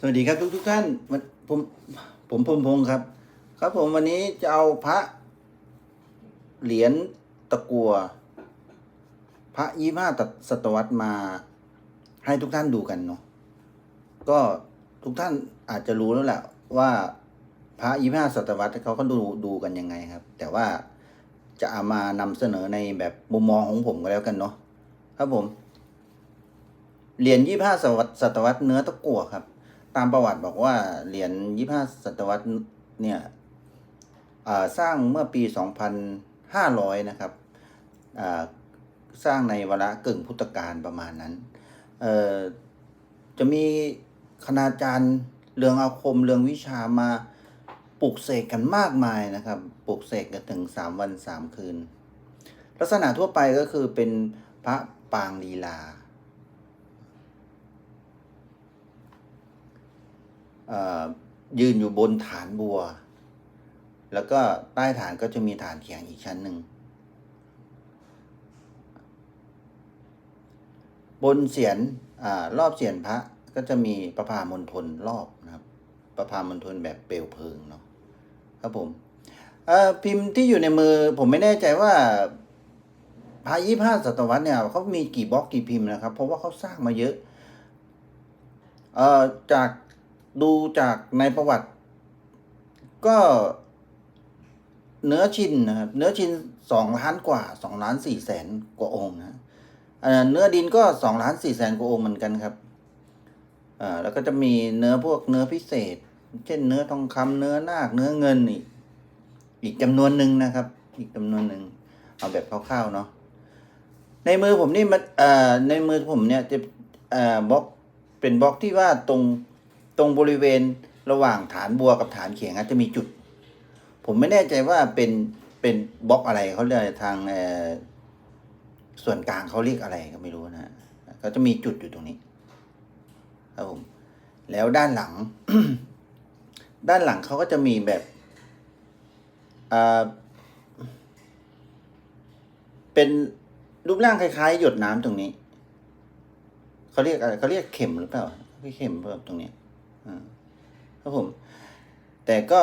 สวัสดีครับทุกทุกท่านผมผมพรมพงศ์ครับ ครับผมวันนี้จะเอาพระ เหรียญตะกัว พระยี่ห้าศตวรรษมา ให้ทุกท่านดูกันเนาะก็ทุกท่านอาจจะรู้แล้วแหละว่าพระยี่ห้าศตวรรษเขาก็ดูดูกันยังไงครับ แต่ว่าจะเอามานำเสนอในแบบมุมมองของผมก็แล้วกันเนาะครับผมเหรียญยี่ห้าศตวรรษเนื้อตะกั่วครับ ตามประวัติบอกว่าเหรียญยี่ห้าศตวรรษเนี่ยสร้างเมื่อปี 2,500 นะครับสร้างในวาระกึ่งพุทธกาลประมาณนั้น จะมีคณาจารย์เรืองอาคมเรืองวิชามาปลุกเสกกันมากมายนะครับ ปลุกเสกกันถึง 3 วัน 3 คืน ลักษณะทั่วไปก็คือเป็นพระปางลีลา เอ่อ ยืนอยู่บนฐานบัว แล้วก็ใต้ฐานก็จะมีฐานเขียงอีกชั้นหนึ่ง บนเสียนอรอบเสียนพระก็จะมีประพามณฑลรอบนะครับ ประพามณฑลแบบเปลวเพลิงเนาะครับผมพิมพ์ที่อยู่ในมือผมไม่แน่ใจว่าพระยี่ห้าศตวรรษเนี่ยเขามีกี่บล็อกกี่พิมพ์นะครับ เพราะว่าเขาสร้างมาเยอะ เอ่อจาก ดูจากในประวัติ ก็เนื้อชินนะครับเนื้อชินสองล้านกว่าสองล้านสี่แสนกว่าองค์นะเนื้อดินก็สองล้านสี่แสนกว่าองค์เหมือนกันครับแล้วก็จะมีเนื้อพวกเนื้อพิเศษ เช่นเนื้อทองคำเนื้อนาคเนื้อเงินอีกอีกจำนวนหนึ่งนะครับ อีกจำนวนหนึ่งเอาแบบคร่าวๆเนาะในมือผมนี่มันในมือผมเนี่ยจะบล็อกเป็นบล็อกที่ว่าตรง ตรงบริเวณระหว่างฐานบัวกับฐานเขียงจจะมีจุด ผมไม่แน่ใจว่าเป็นเป็นบล็อกอะไรเขาเรียกทางส่วนกลางเขาเรียกอะไรก็ไม่รู้นะเขาจะมีจุดอยู่ตรงนี้ครับผมแล้วด้านหลัง ด้านหลังเขาก็จะมีแบบเป็นรูปร่างคล้ายๆ หยดน้ำตรงนี้เขาเรียกอะไรเขาเรียกเข็มหรือเปล่าเข็มแบบตรงนี้ ครับผม แต่ก็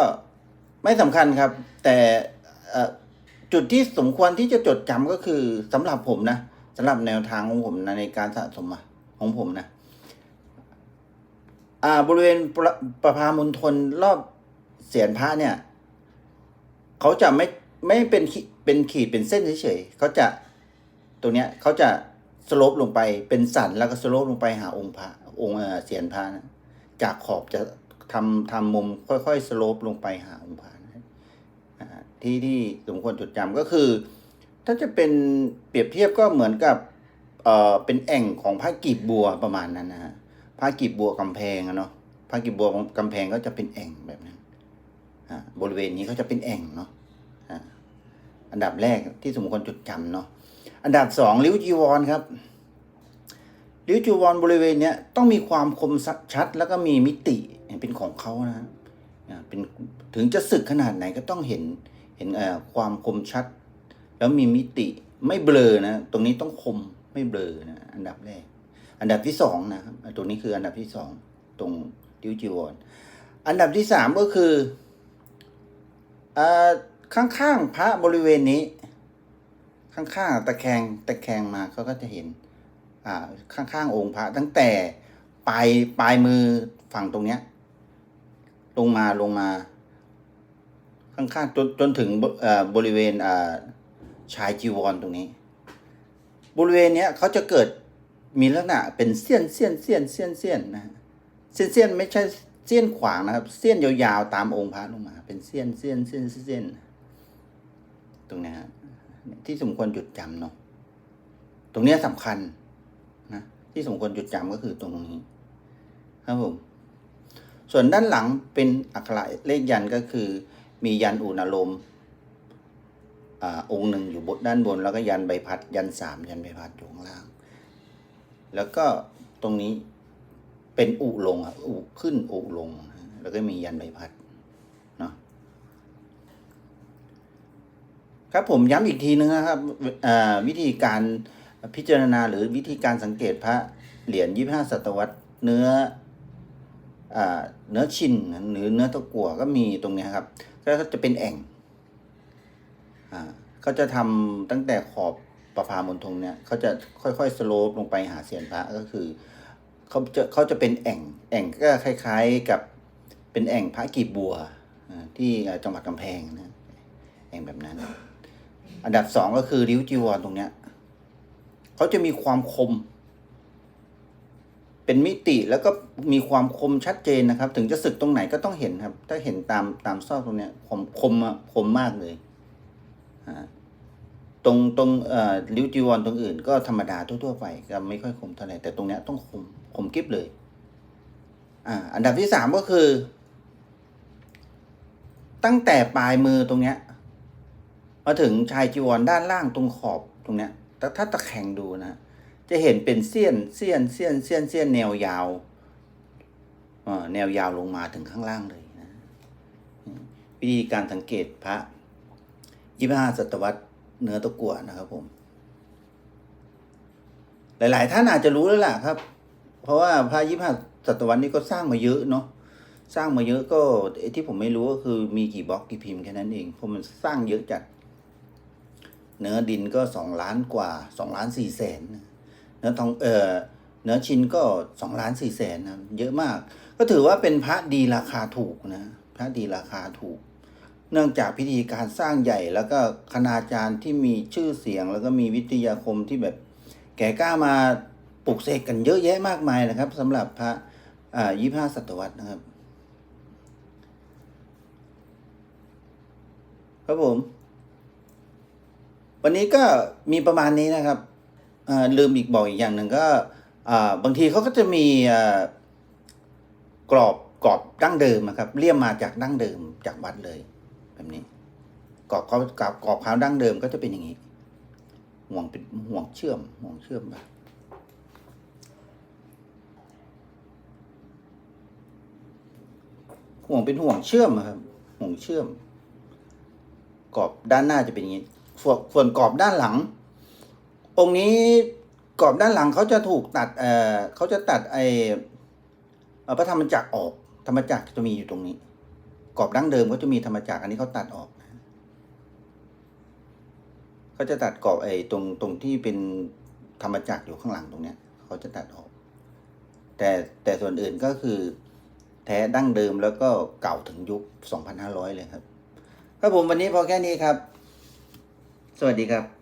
ไม่สำคัญครับ แต่จุดที่สมควรที่จะจดจำก็คือสำหรับผมนะสำหรับแนวทางของผมนะในการสะสมของผมนะอ่าบริเวณประประพามณฑลรอบเสียนพระเนี่ย เขาจะไม่ไม่เป็นขีเป็นขีดเป็นเส้นเฉยๆเขาจะตรงเนี้ยเขาจะสโลปลงไปเป็นสันแล้วก็สโลปลงไปหาองค์พระองค์เสียนพระนะ จากขอบจะทำทำมุมค่อยๆสโลปลงไปหาองค์พระนะอ่าที่ที่สมควรจดจำก็คือ ถ้าจะเป็นเปรียบเทียบก็เหมือนกับเอ่อเป็นแอ่งของพระกีบบัวประมาณนั้นนะฮะพระกีบบัวกำแพงอะเนาะพระกีบบัวกำแพงก็จะเป็นแอ่งแบบนั้นบริเวณนี้เขาจะเป็นแอ่งเนาะอันดับแรกที่สมควรจดจำเนาะอันดับสองริ้วจีวรครับ ริวจีวรบริเวณเนี้ยต้องมีความคมชัดแล้วก็มีมิติเป็นของเขานะเป็นถึงจะสึกขนาดไหนก็ต้องเห็นเห็นเอ่อความคมชัด แล้วมีมิติไม่เบลอนะ ตรงนี้ต้องคมไม่เบลอนะอันดับแรก อันดับที่สองนะครับตรงนี้คืออันดับที่สองตรงริ้วจีวรอันดับที่สามก็คืออข้างๆพระบริเวณนี้ ข้างๆตะแคงตะแคงมาเขาก็จะเห็น ข้างๆองค์พระตั้งแต่ปลายปลายมือฝั่งตรงเนี้ย ลงมาลงมา ข้างๆจนจนถึงบริเวณชายจีวรตรงนี้ บริเวณเนี้ยเขาจะเกิดมีลักษณะเป็นเสี้ยนเสี้ยนเสี้ยนเสี้ยนเสี้ยนนะเสี้ยนเสี้ยนไม่ใช่เสี้ยนขวางนะครับ เสี้ยนยาวๆตามองค์พระลงมา เป็นเสี้ยนเสี้ยนเสี้ยนเสี้ยนตรงนี้ฮะที่สมควรจดจำเนาะตรงนี้สำคัญ นะที่สมควรจดจำก็คือตรงนี้ ครับผม ส่วนด้านหลังเป็นอักขระเลขยันก็คือ มียันอุณาลมอองค์หนึ่งอยู่บนด้านบน แล้วก็ยันใบพัด ยันสามยันใบพัดอยู่ข้างล่าง แล้วก็ตรงนี้เป็นอุลงอะอุขึ้นอุลง แล้วก็มียันใบพัดเนาะครับผมย้ำอีกทีนึงนะครับวิธีการ พิจารณาหรือวิธีการสังเกตพระเหรียญยี่ห้าศตวรรษเนื้ออเนื้อชินหรือเนื้อตะกั่วก็มีตรงนี้ครับก็จะเป็นแอ่งเขาจะทำตั้งแต่ขอบประพามณฑลเนี่ยเขาจะค่อยๆสโลปลงไปหาเสียนพระก็คือเขาจะเขาจะเป็นแอ่งแอ่งก็คล้ายๆกับเป็นแอ่งพระกีบบัวที่จังหวัดกำแพงนะแอ่งแบบนั้น อันดับสองก็คือริ้วจีวรตรงเนี้ย เขาจะมีความคม เป็นมิติแล้วก็มีความคมชัดเจนนะครับ ถึงจะสึกตรงไหนก็ต้องเห็นครับ ถ้าเห็นตามตามซอกตรงเนี้ยคมคมอะคมมากเลยตรงตรงเอ่อริ้วจีวรตรงอื่น ก็ธรรมดาทั่วๆไปก็ไม่ค่อยคมเท่าไหร่แต่ตรงเนี้ยต้องคมคมกริบเลยอ่าอันดับที่สามก็คือ ตั้งแต่ปลายมือตรงเนี้ยมาถึงชายจีวรด้านล่างตรงขอบตรงเนี้ย ถ้าถ้าตะแคงดูนะ จะเห็นเป็นเสี้ยนเสี้ยนเสี้ยนเสี้ยนเสี้ยนแนวยาวอแนวยาวลงมาถึงข้างล่างเลยนะ วิธีการสังเกตพระยี่ห้าศตวรรษเนื้อตะกั่วนะครับผม หลาย ๆ ท่านอาจจะรู้แล้วล่ะครับ เพราะว่าพระยี่ห้าศตวรรษนี้ก็สร้างมาเยอะเนาะสร้างมาเยอะก็ที่ผมไม่รู้ก็คือมีกี่บล็อกกี่พิมพ์แค่นั้นเองเพราะมันสร้างเยอะจัด เนื้อดินก็สองล้านกว่าสองล้านสี่แสนเนื้อทองเออเนื้อชิ้นก็สองล้านสี่แสนนะเยอะมาก ก็ถือว่าเป็นพระดีราคาถูกนะพระดีราคาถูก เนื่องจากพิธีการสร้างใหญ่แล้วก็คณาจารย์ที่มีชื่อเสียง แล้วก็มีวิทยาคมที่แบบแก่กล้ามาปลุกเสกกันเยอะแยะมากมายนะครับสำหรับพระอ่ายี่ห้าศตวรรษนะครับ ครับผม วันนี้ก็มีประมาณนี้นะครับลืมอีกบอกอีกอย่างหนึ่งก็บางทีเขาก็จะมีกรอบกรอบดั้งเดิมนะครับเลี่ยมมาจากดั้งเดิมจากวัดเลย แบบนี้กรอบเขากรอบกรอบขาดั้งเดิมก็จะเป็นอย่างนี้ ห่วงเป็นห่วงเชื่อมห่วงเชื่อมแบบห่วงเป็นห่วงเชื่อมครับห่วงเชื่อม กรอบด้านหน้าจะเป็นอย่างนี้ ส่วนส่วนกรอบด้านหลัง องค์นี้กรอบด้านหลังเขาจะถูกตัดเอ่อเขาจะตัดไอเอ่อพระธรรมจักรออก ธรรมจักรจะมีอยู่ตรงนี้ กรอบดั้งเดิมก็จะมีธรรมจักรอันนี้เขาตัดออกเขาจะตัดกรอบไอ้ตรงตรงที่เป็นธรรมจักรอยู่ข้างหลังตรงเนี้ยเขาจะตัดออก แต่แต่ส่วนอื่นก็คือ แท้ดั้งเดิมแล้วก็เก่าถึงยุค 2500 เลยครับครับผมวันนี้พอแค่นี้ครับ สวัสดีครับ